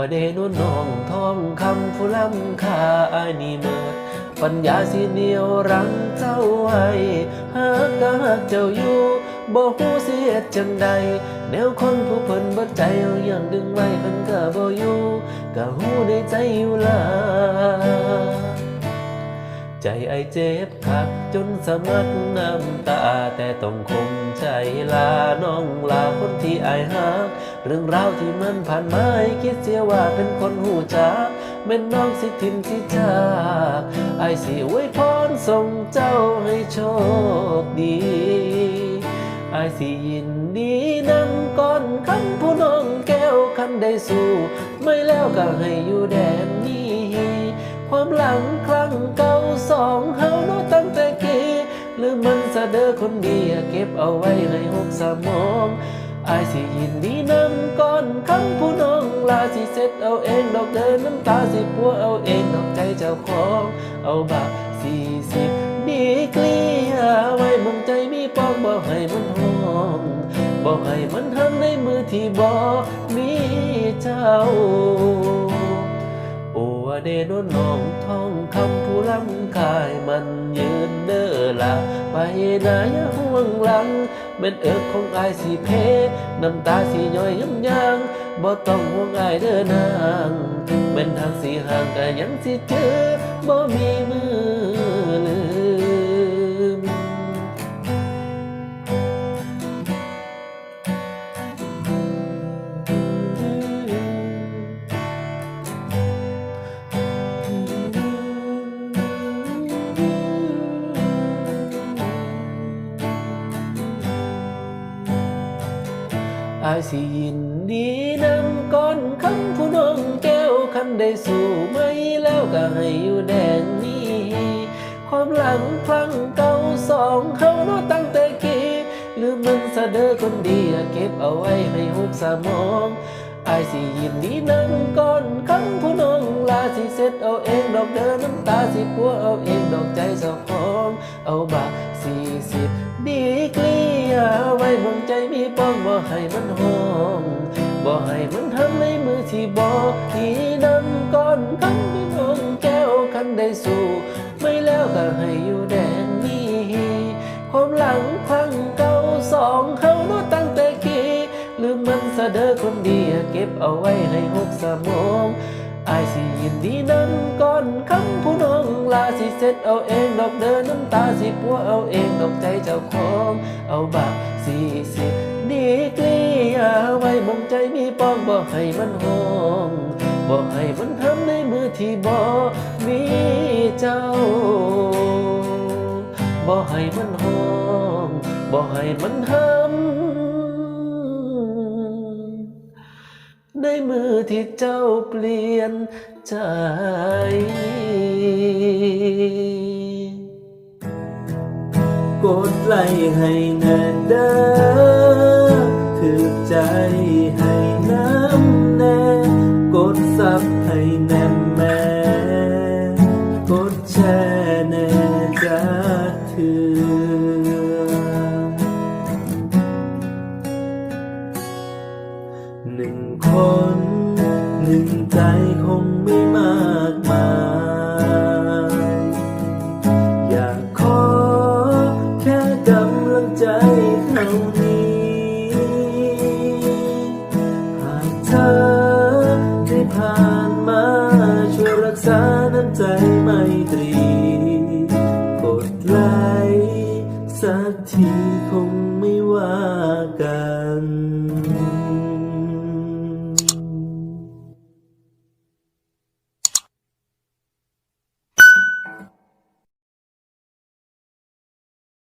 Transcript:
ว่าเดนุน้องทองคำผู้ล้ำค่าอานิเมตปัญญาสิเหนียวรังเจ้าไว้หากก็หากเจ้าอยู่บ่ฮู้สิเสียจังใดแนวคนผู้เพิ่นบ่ใจเอาอย่างดึงไว้เพิ่นก็บ่อยู่ก็ฮู้ในใจอยู่ล่ะ ใจไอเจ็บคักจนสะมัดน้ำตา แต่ต้องคงใจลาน้องลาคนที่ไอหัก เรื่องราวที่มันผ่านมาคิดเสียว่าเป็นคนหูจักแม่นน้องสิทิมที่จากไอสิอวยพรส่งเจ้าให้โชคดีไอสิยินดีนำก้อนคำผู้น้องแก้วคันได้สู่ ไม่แล้วก็ให้อยู่แดนนี้ ความหลังครั้งเก่าสองเฮาเนาะตั้งแต่กี้หรือมันสะเดอคนดีอะเก็บเอาไว้ให้หกสมองอายสิยินดีนำก้อนคำผู้น้องลาสิเซ็ตเอาเองดอกเดินน้ำตาสิปัวเอาเองดอกใจเจ้าของเอาบาสี่สิบดีกลีเอาไว้มองใจมีปองบอกให้มันห้องบอกให้มันทำในมือที่บอมีเจ้า เดนน้องท่องคำผู้ล้ำกายมันยืนเด้อละไปนาอย่าห่วงหลังเป็นเอิกของอายสีเพน้ำตาสีย้อยย้ำยางบ่ต้องห่วงอายเด้อนางเป็นทางสีห่างกันยังสิเจอบ่มีมือ สิยินดีนำก้อนคำผู้น้องแก้วคันได้สู่ไม่แล้วก็ให้อยู่แดงนี้ ความหลังครั้งเก่าสองเฮาเนาะตั้งแต่กี้หรือมันสะเดอคนดีเก็บเอาไว้ให้หุกสมองอายสิยินดีนำก้อนคำผู้น้องลาสิเซ็ตเอาเองดอกเดินน้ำตาสิปัวเอาเองดอกใจเจ้าของเอาบาสี่สิบ ดีกลีเอาไว้มองใจมีป้องบ่ให้มันห้องบ่ให้มันทำในมือที่บ่ที่นำก้อนคำผู้น้องแก้วคันได้สู่ไม่แล้วก็ให้อยู่แดนนี้ความหลังครั้งเก่าสองเฮาเนาะตั้งแต่กี้หรือมันสะเดอคนดีอะเก็บเอาไว้ให้หกสมอง อายสิยินดีนั้นก่อนคำผู้น้องลาสิเซ็ตเอาเองดอกเดินน้ำตาสิปัวเอาเองดอกใจเจ้าของเอาบาสี่สิบดีกลีอาไว้มองใจมีปองบอกให้มันห้องบอกให้มันทำในมือที่บ่มีเจ้าบอกให้มันห้องบอกให้มันทำในมือที่เจ้าเปลี่ยนใจ กดไลค์ให้แน่เด้อถือใจให้น้ำแน่ กดซับ ไ